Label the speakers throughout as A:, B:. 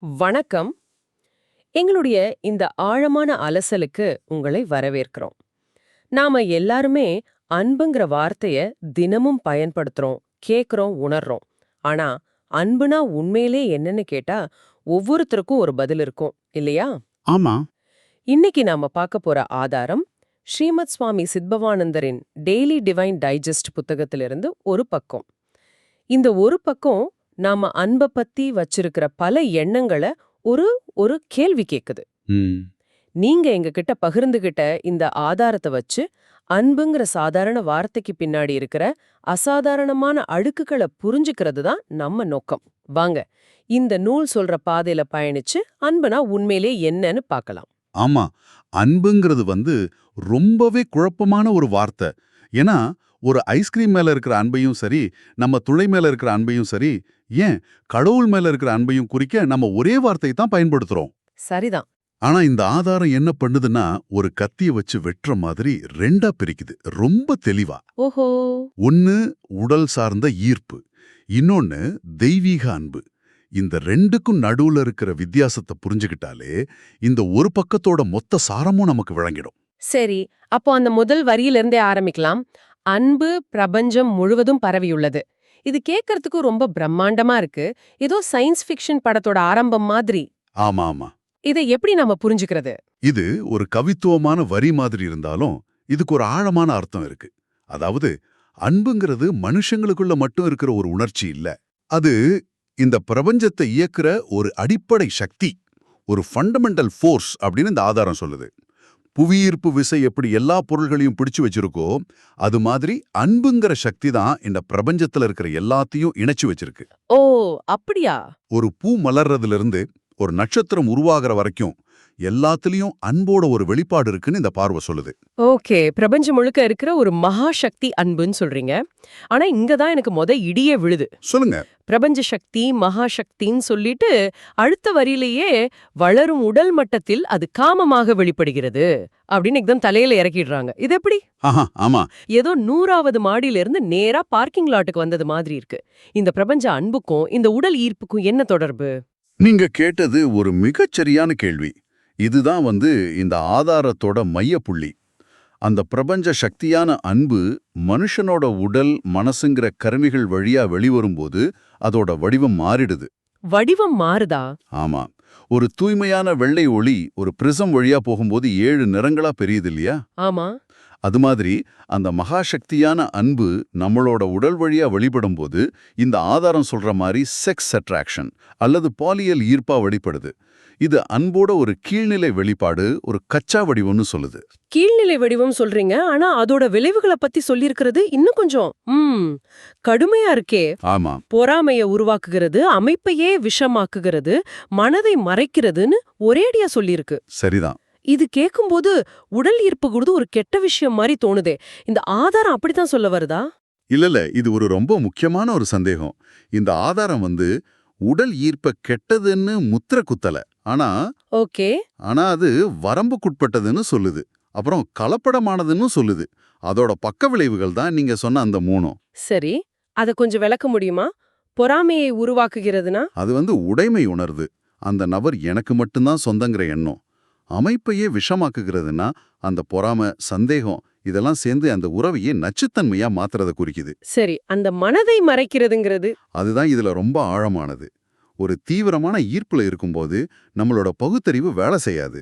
A: வணக்கம். எங்களுடைய இந்த ஆழமான அலசலுக்கு உங்களை வரவேற்கிறோம். நாம எல்லாருமே அன்புங்கிற வார்த்தைய தினமும் பயன்படுத்துறோம் கேக்குறோம் உணர்றோம். ஆனா அன்புனா உண்மையிலே என்னன்னு கேட்டா ஒவ்வொருத்தருக்கும் ஒரு பதில் இருக்கும் இல்லையா?
B: ஆமா.
A: இன்னைக்கு நாம பார்க்க போற ஆதாரம் ஸ்ரீமத் சுவாமி சித்பவானந்தரின் டெய்லி டிவைன் டைஜஸ்ட் புத்தகத்திலிருந்து ஒரு பக்கம். இந்த ஒரு பக்கம் நாம அன்ப பத்தி வச்சிருக்கிற பல எண்ணங்களை ஒரு ஒரு கேள்வி கேக்குது. நீங்க எங்ககிட்ட பகிர்ந்துகிட்ட இந்த ஆதாரத்தை வச்சு அன்புங்கிற சாதாரண வார்த்தைக்கு பின்னாடி இருக்கிற அசாதாரணமான அழுக்குகளை புரிஞ்சுக்கிறது தான் நம்ம நோக்கம். வாங்க இந்த நூல் சொல்ற பாதையில பயணிச்சு அன்புனா உண்மையிலே என்னன்னு பார்க்கலாம்
B: ஆமா அன்புங்கிறது வந்து ரொம்பவே குழப்பமான ஒரு வார்த்தை. ஏன்னா ஒரு ஐஸ்கிரீம் மேல இருக்கிற அன்பையும் சரி நம்ம துளை மேல இருக்கிற அன்பையும் சரி ஏன் கடவுள் மேல இருக்கிற அன்பையும் குறிக்க நம்ம ஒரே வார்த்தையை தான் பயன்படுத்துறோம்?
A: சரிதான்.
B: ஆனா இந்த ஆதாரம் என்ன பண்ணுதுன்னா ஒரு கத்திய வச்சு வெட்டுற மாதிரி ரெண்டா பிரிக்குது. ரொம்ப தெளிவா.
A: ஓஹோ.
B: ஒன்னு உடல் சார்ந்த ஈர்ப்பு. இன்னொன்னு தெய்வீக அன்பு. இந்த ரெண்டுக்கும் நடுவுல இருக்கிற வித்தியாசத்தை புரிஞ்சுக்கிட்டாலே இந்த ஒரு பக்கத்தோட மொத்த சாரமும் நமக்கு விளங்கிடும்.
A: சரி அப்போ அந்த முதல் வரியிலிருந்தே ஆரம்பிக்கலாம். அன்பு பிரபஞ்சம் முழுவதும் பரவியுள்ளது. இது கேட்கறதுக்கு ரொம்ப பிரம்மாண்டமா இருக்கு. ஏதோ சயின்ஸ் ஃபிக்ஷன் படத்தோட ஆரம்பம் மாதிரி.
B: ஆமா ஆமா
A: இதை எப்படி நாம புரிஞ்சுக்கிறது?
B: இது ஒரு கவித்துவமான வரி மாதிரி இருந்தாலும் இதுக்கு ஒரு ஆழமான அர்த்தம் இருக்கு. அதாவது அன்புங்கிறது மனுஷங்களுக்குள்ள மட்டும் இருக்கிற ஒரு உணர்ச்சி இல்ல. அது இந்த பிரபஞ்சத்தை இயக்குற ஒரு அடிப்படை சக்தி ஒரு ஃபண்டமெண்டல் ஃபோர்ஸ் அப்படின்னு இந்த ஆதாரம் சொல்லுது. புவியீர்ப்பு விசை எப்படி எல்லா பொருள்களையும் பிடிச்சு வச்சிருக்கோ அது மாதிரி அன்புங்கிற சக்தி தான் இந்த பிரபஞ்சத்துல இருக்கிற எல்லாத்தையும் இணைச்சு வச்சிருக்கு.
A: ஓ அப்படியா?
B: ஒரு பூ மலர்றதுல இருந்து ஒரு நட்சத்திரம் உருவாகிற வரைக்கும் எல்லாத்துலயும் அன்போட ஒரு வெளிப்பாடு இருக்குன்னு இந்த பார்வை சொல்லுது
A: ஓகே பிரபஞ்சம் முழுக்க இருக்கிற ஒரு மகா சக்தி அன்புன்னு சொல்றீங்க ஆனா இங்க தான் எனக்கு மொத இடியே விழுது
B: சொல்லுங்க
A: பிரபஞ்ச சக்தி மகா சக்தின்னு சொல்லிட்டு அடுத்த வரியிலேயே வளரும் உடல் மட்டத்தில் அது காமமாக வெளிப்படுகிறது அப்படின்னு एकदम தலையில இறக்கிடுறாங்க இது எப்படி
B: ஆஹா ஆமா
A: ஏதோ நூறாவது மாடியில இருந்து நேரா பார்க்கிங் லாட்டுக்கு வந்தது மாதிரி இருக்கு இந்த பிரபஞ்ச அன்புக்கும் இந்த உடல் ஈர்ப்புக்கும் என்ன தொடர்பு
B: நீங்க கேட்டது ஒரு மிகச்சரியான கேள்வி இதுதான் வந்து இந்த ஆதாரத்தோட மையப்புள்ளி. அந்த பிரபஞ்ச சக்தியான அன்பு மனுஷனோட உடல் மனசுங்கிற கருவிகள் வழியா வெளிவரும்போது அதோட வடிவம் மாறிடுது.
A: வடிவம் மாறுதா?
B: ஆமா. ஒரு தூய்மையான வெள்ளை ஒளி ஒரு பிரிசம் வழியா போகும்போது ஏழு நிறங்களா பெரியுது இல்லையா?
A: ஆமா.
B: அது மாதிரி அந்த மகாசக்தியான அன்பு நம்மளோட உடல் வழியா வெளிப்படும்போது இந்த ஆதாரம் சொல்ற மாதிரி செக்ஸ் அட்ராக்ஷன் அல்லது பாலியல் ஈர்ப்பா வெளிப்படுது. இது அன்போட ஒரு கீழ்நிலை வெளிப்பாடு ஒரு கச்சா வடிவம்னு சொல்லுது.
A: கீழ்நிலை வடிவம் சொல்றீங்க. ஆனா அதோட விளைவுகளை பத்தி சொல்லியிருக்கிறது இன்னும் கொஞ்சம் ம் கடுமையா இருக்கே.
B: ஆமா.
A: பொறாமைய உருவாக்குகிறது அமைப்பையே விஷமாக்குகிறது மனதை மறைக்கிறதுன்னு ஒரேடியா சொல்லியிருக்கு.
B: சரிதான்.
A: இது கேட்கும்போது உடல் ஈர்ப்பு கூடுது ஒரு கெட்ட விஷயம் மாதிரி தோணுதே. இந்த ஆதாரம் அப்படித்தான் சொல்ல வருதா?
B: இல்லல இது ஒரு ரொம்ப முக்கியமான ஒரு சந்தேகம். இந்த ஆதாரம் வந்து உடல் ஈர்ப்ப கெட்டதுன்னு முத்திர குத்தல. ஆனா
A: ஓகே.
B: ஆனா அது வரம்புக்குட்பட்டதுன்னு சொல்லுது. அப்புறம் கலப்படமானதுன்னு சொல்லுது. அதோட பக்க விளைவுகள் தான் நீங்க சொன்ன அந்த மூணும்.
A: சரி. அத கொஞ்சம் விளக்க முடியுமா? பொறாமையை உருவாக்குகிறதுனா?
B: அது வந்து உடைமை உணர்வு. அந்த நபர் எனக்கு மட்டும்தான் சொந்தங்கிற எண்ணம். அமைப்பையே விஷமாக்குகிறதுனா அந்த பொறாம சந்தேகம் இதெல்லாம் சேர்ந்து அந்த உறவையே நச்சுத்தன்மையா மாத்துறத குறிக்குது.
A: சரி அந்த மனதை மறைக்கிறதுங்கிறது?
B: அதுதான் இதுல ரொம்ப ஆழமானது. ஒரு தீவிரமான ஈர்ப்புல இருக்கும்போது நம்மளோட பகுத்தறிவு வேலை செய்யாது.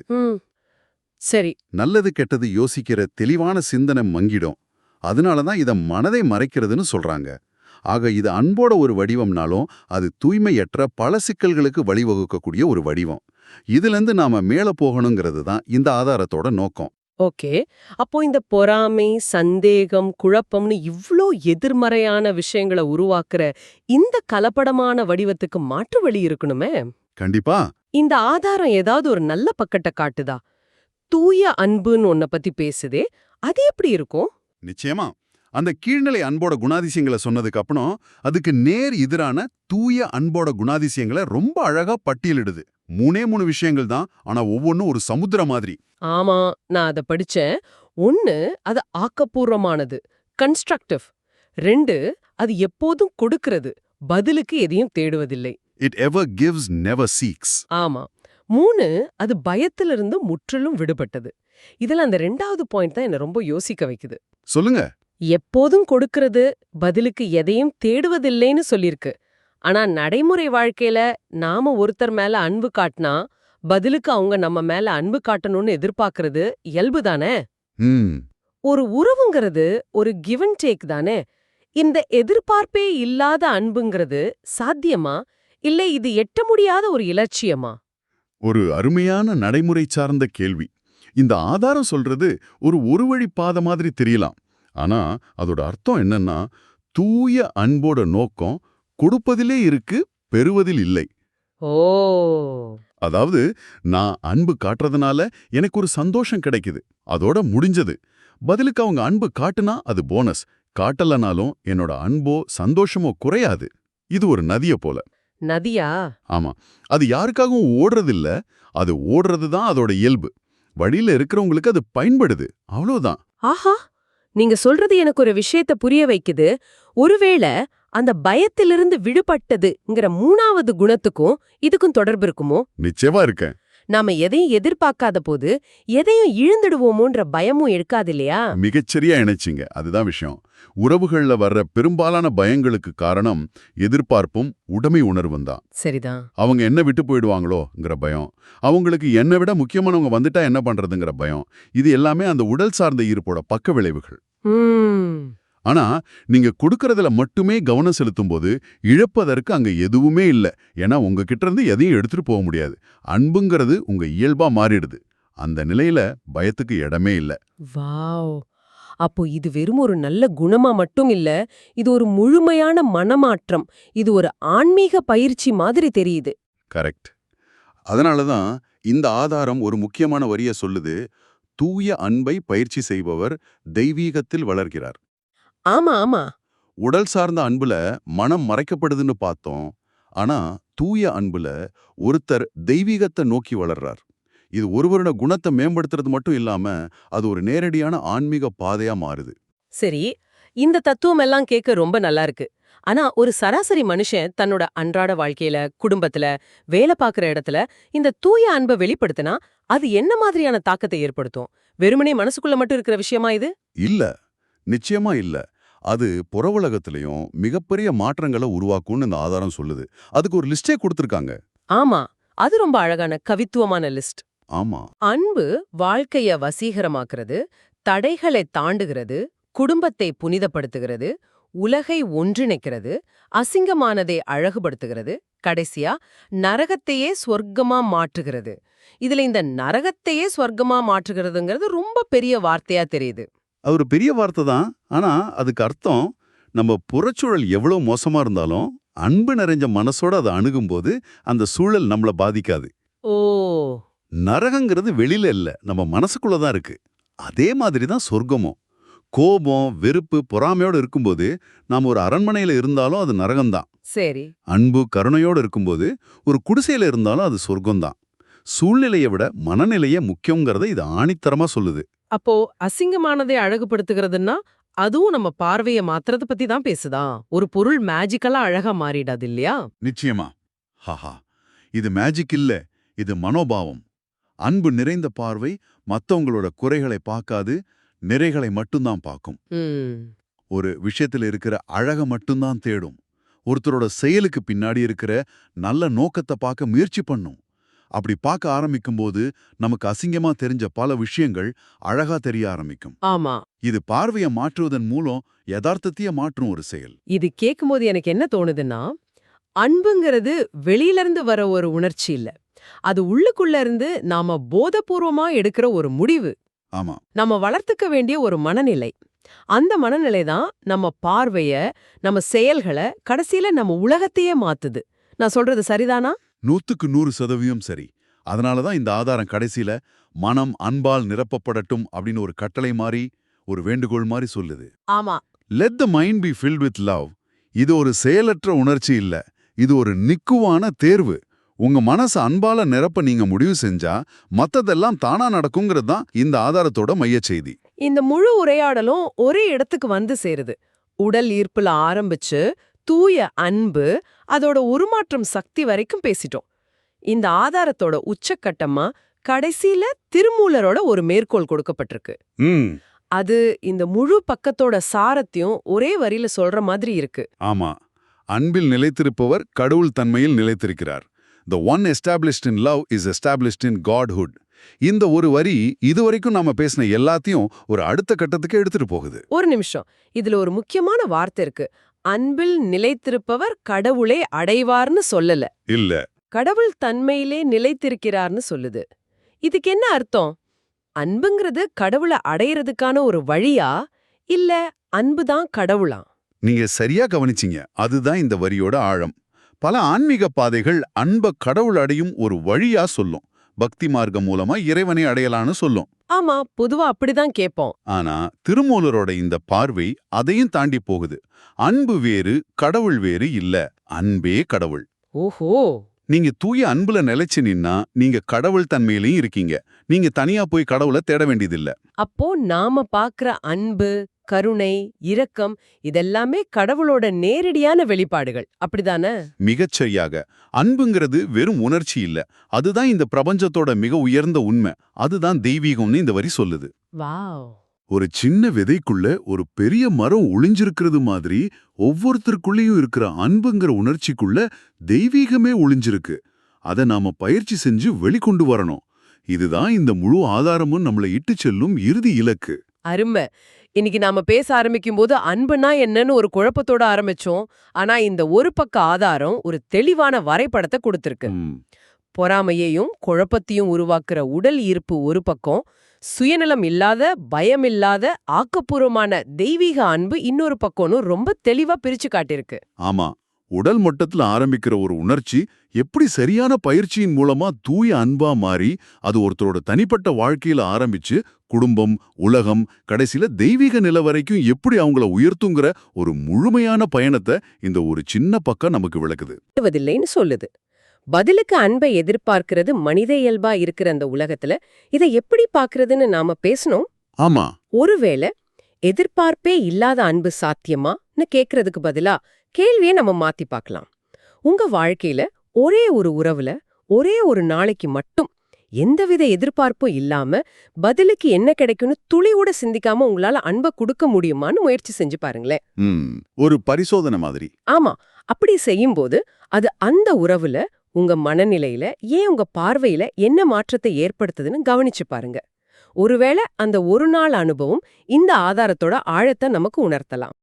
A: சரி.
B: நல்லது கெட்டது யோசிக்கிற தெளிவான சிந்தனை மங்கிடும். அதனால தான் இத மனதை மறைக்கிறதுன்னு சொல்றாங்க. ஆக இது அன்போட ஒரு வடிவம்னாலும் அது தூய்மையற்ற பல சிக்கல்களுக்கு வழிவகுக்கக்கூடிய ஒரு வடிவம். இதிலிருந்து நாம மேல போகணுங்கிறது தான் இந்த ஆதாரத்தோட நோக்கம்.
A: ஓகே. அப்போ இந்த பொறாமை சந்தேகம் குழப்பம்னு இவ்ளோ எதிர்மறையான விஷயங்களை உருவாக்குற இந்த கலப்படமான வடிவத்துக்கு மாற்று வழி இருக்கணுமே?
B: கண்டிப்பா.
A: இந்த ஆதாரம் ஏதாவது ஒரு நல்ல பக்கத்தை காட்டுதா? தூய அன்புன்னு ஒன்ன பத்தி பேசுதே அது எப்படி இருக்கும்?
B: நிச்சயமா. அந்த கீழ்நிலை அன்போட குணாதிசயங்களை சொன்னதுக்கு அப்புறம் அதுக்கு நேர் எதிரான தூய அன்போட குணாதிசயங்களை ரொம்ப அழகா பட்டியலிடுது. மூணே மூணு விஷயங்கள் தான் ஆனா ஒவ்வொன்றும் ஒரு சமுத்திரம் மாதிரி.
A: ஆமா நான் அத படிச்சேன். ஒன்னு அது ஆக்கப்பூர்வமானது கன்ஸ்ட்ரக்டிவ் ரெண்டு அது எப்போதும் கொடுக்கிறது பதிலுக்கு எதையும் தேடுவதில்லை.
B: It ever gives never seeks
A: ஆமா. மூணு அது பயத்திலிருந்து முற்றிலும் விடுபட்டது. இதுல அந்த ரெண்டாவது பாயிண்ட் தான் என்ன ரொம்ப யோசிக்க வைக்குது.
B: சொல்லுங்க.
A: எப்போதும் கொடுக்கறது பதிலுக்கு எதையும் தேடுவதில்லைன்னு சொல்லிருக்கு. ஆனா நடைமுறை வாழ்க்கையில நாம ஒருத்தர் மேல அன்பு காட்டினா பதிலுக்கு அவங்க நம்ம மேல அன்பு காட்டணும்னு எதிர்பார்க்கறது இயல்பு தானே ஒரு உறவுங்கிறது ஒரு கிவ் அண்ட் டேக் தானே? இந்த எதிர்பார்ப்பே இல்லாத அன்புங்கிறது சாத்தியமா? இல்ல இது எட்ட முடியாத ஒரு இலட்சியமா?
B: ஒரு அருமையான நடைமுறை சார்ந்த கேள்வி. இந்த ஆதாரம் சொல்றது ஒரு ஒரு வழி பாதை மாதிரி தெரியலாம். ஆனா அதோட அர்த்தம் என்னன்னா தூய அன்போட நோக்கம் கொடுப்பதிலே இருக்கு பெறுவதில் இல்லை.
A: ஓ!
B: அதாவது நான் அன்பு காட்டுறதுனால எனக்கு ஒரு சந்தோஷம் கிடைக்குது. அதோட முடிஞ்சது. பதிலுக்கு அவங்க அன்பு காட்டுனா அது போனஸ். காட்டலனாலும் என்னோட அன்போ சந்தோஷமோ குறையாது. இது ஒரு நதிய போல.
A: நதியா?
B: ஆமா. அது யாருக்காகவும் ஓடுறதில்ல. அது ஓடுறது தான் அதோட இயல்பு. வழியில இருக்கிறவங்களுக்கு அது பயன்படுது. அவ்வளவுதான்.
A: ஆஹா! நீங்க சொல்றது எனக்கு ஒரு விஷயத்த புரிய வைக்குது. ஒருவேளை அந்த பயத்திலிருந்து விடுபட்டதுங்கிற மூணாவது குணத்துக்கும் இதுக்கும் தொடர்பு இருக்குமோ?
B: நிச்சயமா இருக்கேன்.
A: நாம எதையும் எதிர்பார்க்காத போது எதையும் இழந்துடுவோமோன்ற பயமும் இருக்காது இல்லையா?
B: மிகச்சரியா இணைச்சிங்க. அதுதான் விஷயம். உறவுகள்ல வர்ற பெரும்பாலான பயங்களுக்கு காரணம் எதிர்பார்ப்பும் உடைமை உணர்வும் தான்.
A: சரிதான்.
B: அவங்க என்ன விட்டு போயிடுவாங்களோங்கிற பயம். அவங்களுக்கு என்னை விட முக்கியமானவங்க வந்துட்டா என்ன பண்றதுங்கிற பயம். இது எல்லாமே அந்த உடல் சார்ந்த ஈர்ப்போட பக்க விளைவுகள். ஆனா நீங்க கொடுக்கறதுல மட்டுமே கவனம் செலுத்தும் போது இழப்பதற்கு அங்க எதுவுமே இல்ல. ஏன்னா உங்ககிட்ட இருந்து எதையும் எடுத்துட்டு போக முடியாது. அன்புங்கிறது உங்க இயல்பா மாறிடுது. அந்த நிலையில பயத்துக்கு இடமே இல்ல.
A: வாவ். அப்போ இது வெறும் ஒரு நல்ல குணமா மட்டும் இல்ல இது ஒரு முழுமையான மனமாற்றம். இது ஒரு ஆன்மீக பயிற்சி மாதிரி தெரியுது.
B: கரெக்ட். அதனால தான் இந்த ஆதாரம் ஒரு முக்கியமான வரிய சொல்லுது. தூய அன்பை பயிற்சி செய்பவர் தெய்வீகத்தில் வளர்கிறார்.
A: ஆமா ஆமா.
B: உடல் சார்ந்த அன்புல மனம் மறைக்கப்படுதுன்னு பார்த்தோம். ஆனா தூய அன்புல ஒருத்தர் தெய்வீகத்தை நோக்கி வளர்றார். இது ஒருவரோட குணத்தை மேம்படுத்துறது மட்டும் இல்லாம அது ஒரு நேரடியான ஆன்மீக பாதையா மாறுது.
A: சரி இந்த தத்துவம் எல்லாம் கேட்க ரொம்ப நல்லா இருக்கு. ஆனா ஒரு சராசரி மனுஷன் தன்னோட அன்றாட வாழ்க்கையில குடும்பத்துல வேலை பார்க்குற இடத்துல இந்த தூய அன்பை வெளிப்படுத்தினா அது என்ன மாதிரியான தாக்கத்தை ஏற்படுத்தும்? வெறுமனே மனசுக்குள்ள மட்டும் இருக்கிற விஷயமா இது?
B: இல்ல. நிச்சயமா இல்ல. அது புறவுலகத்திலையும் மிகப்பெரிய மாற்றங்களை உருவாக்கும்னு இந்த ஆதாரம் சொல்லுது. அதுக்கு ஒரு லிஸ்டே கொடுத்திருக்காங்க.
A: ஆமா. அது ரொம்ப அழகான கவித்துவமான லிஸ்ட்.
B: ஆமா.
A: அன்பு வாழ்க்கைய வசீகரமாக்குறது தடைகளை தாண்டுகிறது குடும்பத்தை புனிதப்படுத்துகிறது உலகை ஒன்றிணைக்கிறது அசிங்கமானதை அழகுபடுத்துகிறது கடைசியா நரகத்தையே ஸ்வர்க்கமா மாற்றுகிறது. இதுல இந்த நரகத்தையே ஸ்வர்க்கமா மாற்றுகிறதுங்கிறது ரொம்ப பெரிய வார்த்தையா தெரியுது.
B: அது ஒரு பெரிய வார்த்தை தான். ஆனா அதுக்கு அர்த்தம் நம்ம புறச்சூழல் எவ்வளவு மோசமா இருந்தாலும் அன்பு நிறைஞ்ச மனசோட அதை அணுகும்போது அந்த சூழல் நம்மள பாதிக்காது.
A: ஓ!
B: நரகங்கிறது வெளியில இல்ல நம்ம மனசுக்குள்ள தான் இருக்கு. அதே மாதிரி தான் சொர்க்கமும். கோபம் வெறுப்பு பொறாமையோட இருக்கும்போது நாம் ஒரு அரண்மனையில இருந்தாலும் அது நரகம்தான்.
A: சரி.
B: அன்பு கருணையோட இருக்கும்போது ஒரு குடிசையில இருந்தாலும் அது சொர்க்கம்தான். சூழ்நிலையை விட மனநிலையே முக்கியங்கிறத இது ஆணித்தரமா சொல்லுது.
A: அப்போ அசிங்கமானதை அழகுபடுத்துகிறதுன்னா அதுவும் நம்ம பார்வைய மாத்துறத பத்தி தான் பேசுதா? ஒரு பொருள் மேஜிக்கலா அழகா மாறிடாது இல்லையா?
B: நிச்சயமா. ஹாஹா. இது மேஜிக் இல்ல இது மனோபாவம். அன்பு நிறைந்த பார்வை மத்தவங்களோட குறைகளை பார்க்காது நிறைகளை மட்டும்தான் பார்க்கும். ஒரு விஷயத்துல இருக்கிற அழக மட்டும்தான் தேடும். ஒருத்தரோட செயலுக்கு பின்னாடி இருக்கிற நல்ல நோக்கத்தை பார்க்க முயற்சி பண்ணும். அப்படி பார்க்க ஆரம்பிக்கும்போது நமக்கு அசிங்கமா தெரிஞ்ச பல விஷயங்கள் அழகா தெரிய ஆரம்பிக்கும்.
A: ஆமா.
B: இது பார்வையை மாற்றுவதன் மூலம் யதார்த்தத்தையே மாற்றும் ஒரு செயல்.
A: இது கேட்கும்போது எனக்கு என்ன தோணுதுன்னா அன்புங்கிறது வெளியில இருந்து வர ஒரு உணர்ச்சி இல்ல. அது உள்ளுக்குள்ள இருந்து நாம போதபூர்வமா எடுக்கிற ஒரு முடிவு.
B: ஆமா.
A: நம்ம வளர்த்துக்க வேண்டிய ஒரு மனநிலை. அந்த மனநிலை தான் நம்ம பார்வைய நம்ம செயல்களை கடைசியில நம்ம உலகத்தையே மாத்துது. நான் சொல்றது சரிதானா?
B: நூத்துக்கு நூறு சதவீதம் சரி. அதனால தான் இந்த ஆதாரம் கடைசியில மனம் அன்பால் நிரப்பப்படட்டும் அப்படின்னு ஒரு கட்டளை மாதிரி ஒரு வேண்டுகோள் மாதிரி சொல்லுது.
A: ஆமா.
B: Let the mind be filled with love இது ஒரு செயலற்ற உணர்ச்சி இல்ல. இது ஒரு நிக்குவான தேர்வு. உங்க மனசு அன்பால நிரப்ப நீங்க முடிவு செஞ்சா மத்ததெல்லாம் தானா நடக்குங்கிறது தான் இந்த ஆதாரத்தோட மையச் செய்தி.
A: இந்த முழு உரையாடலும் ஒரே இடத்துக்கு வந்து சேருது. உடல் ஈர்ப்புல ஆரம்பிச்சு தூய அன்பு அதோட உருமாற்றம் சக்தி வரைக்கும் பேசிட்டோம். இந்த ஆதாரத்தோட உச்சக்கட்டமா கடைசியில திருமூலரோட ஒரு மேற்கோள் கொடுக்கப்பட்டிருக்கு. அது இந்த முழு பக்கத்தோட சாரத்தையும் ஒரே வரியில சொல்ற மாதிரி இருக்கு.
B: ஆமா. அன்பில் நிலைத்திருப்பவர் கடவுள் தன்மையில் நிலைத்திருக்கிறார். The one established in love is established in godhood இந்த ஒரு வரி இதுவரைக்கும் நாம பேசின எல்லாத்தையும் ஒரு அடுத்த கட்டத்துக்கு எடுத்துட்டு போகுது.
A: ஒரு நிமிஷம். இதுல ஒரு முக்கியமான வார்த்தை இருக்கு. அன்பில் நிலைத்திருப்பவர் கடவுளை அடைவார்னு சொல்லல.
B: இல்ல.
A: கடவுள் தன்மையிலே நிலைத்திருக்கிறார்னு சொல்லுது. இதுக்கு என்ன அர்த்தம்? அன்புங்கிறது கடவுளை அடையறதுக்கான ஒரு வழியா? இல்ல அன்புதான் கடவுளா?
B: நீங்க சரியா கவனிச்சீங்க. அதுதான் இந்த வரியோட ஆழம். பல ஆன்மீக பாதைகள் அன்ப கடவுள் அடையும் ஒரு வழியா சொல்லும். பக்தி மார்க்கம் மூலமா இறைவனை அடையலான்னு சொல்லும்.
A: ஆமா பொதுவா அப்படிதான் கேட்போம்.
B: ஆனா திருமூலரோட இந்த பார்வை அதையும் தாண்டி போகுது. அன்பு வேறு கடவுள் வேறு இல்ல. அன்பே கடவுள்.
A: ஓஹோ!
B: நீங்க தூய அன்புல நிலைச்சு நின்னா நீங்க கடவுள் தன்மையிலையும் இருக்கீங்க. நீங்க தனியா போய் கடவுளை தேட வேண்டியதில்ல.
A: அப்போ நாம பாக்குற அன்பு கருணை இரக்கம் இதெல்லாமே கடவுளோட நேரடியான வெளிப்பாடுகள். அப்படிதானே?
B: மிகச்சரியாக. அன்புங்கிறது வெறும் உணர்ச்சி இல்ல. அதுதான் இந்த பிரபஞ்சத்தோட மிக உயர்ந்த உண்மை. அதுதான் தெய்வீகம்னு இந்த வரி சொல்லுது.
A: வாவ்.
B: ஒரு சின்ன விதைக்குள்ள ஒரு பெரிய மரம் ஒளிஞ்சிருக்கிறது மாதிரி ஒவ்வொருத்தருக்குள்ளேயும் இருக்கிற அன்புங்கிற உணர்ச்சிக்குள்ள தெய்வீகமே ஒளிஞ்சிருக்கு. அதை நாம பயிற்சி செஞ்சு வெளிக்கொண்டு வரணும். இதுதான் இந்த முழு ஆதாரமும் நம்மளை இட்டு செல்லும் இறுதி இலக்கு.
A: அருமை. இன்னைக்கு நாம பேச ஆரம்பிக்கும் போது அன்புனா என்னன்னு ஒரு குழப்பத்தோட ஆரம்பிச்சோம். ஆனா இந்த ஒரு பக்க ஆதாரம் ஒரு தெளிவான வரைபடத்தை கொடுத்திருக்கு. பொறாமையையும் குழப்பத்தையும் உருவாக்குற உடல் ஈர்ப்பு ஒரு பக்கம் சுயநலம் இல்லாத பயமில்லாத ஆக்கப்பூர்வமான தெய்வீக அன்பு இன்னொரு பக்கம்னு ரொம்ப தெளிவா பிரிச்சு காட்டியிருக்கு.
B: ஆமா. உடல் மட்டத்துல ஆரம்பிக்கிற ஒரு உணர்ச்சி எப்படி சரியான பயிற்சியின் மூலமா தூய அன்பா மாறி அது ஒருத்தரோட தனிப்பட்ட வாழ்க்கையில ஆரம்பிச்சு குடும்பம் உலகம் கடைசியில தெய்வீக நிலை வரைக்கும் எப்படி அவங்கள உயர்த்துங்கிற ஒரு முழுமையான பயணத்தை இந்த ஒரு சின்ன பக்கம் நமக்கு விளக்குது.
A: சொல்லுது. பதிலுக்கு அன்பை எதிர்பார்க்கிறது மனித இயல்பா இருக்கிற அந்த உலகத்துல இதை எப்படி பாக்குறதுன்னு நாம பேசணும்?
B: ஆமா.
A: ஒருவேளை எதிர்பார்ப்பே இல்லாத அன்பு சாத்தியமான்னு கேக்குறதுக்கு பதிலா கேள்வியை நம்ம மாத்தி பார்க்கலாம். உங்க வாழ்க்கையில ஒரே ஒரு உறவுல ஒரே ஒரு நாளைக்கு மட்டும் எந்தவித எதிர்பார்ப்பும் இல்லாம பதிலுக்கு என்ன கிடைக்கும்னு துளியோட சிந்திக்காம உங்களால அன்பை கொடுக்க முடியுமான்னு முயற்சி செஞ்சு பாருங்களேன்.
B: ஒரு பரிசோதனை மாதிரி.
A: ஆமா அப்படி செய்யும்போது அது அந்த உறவுல உங்க மனநிலையில ஏன் உங்க பார்வையில என்ன மாற்றத்தை ஏற்படுத்துதுன்னு கவனிச்சு பாருங்க. ஒருவேளை அந்த ஒரு நாள் அனுபவம் இந்த ஆதாரத்தோட ஆழத்தை நமக்கு உணர்த்தலாம்.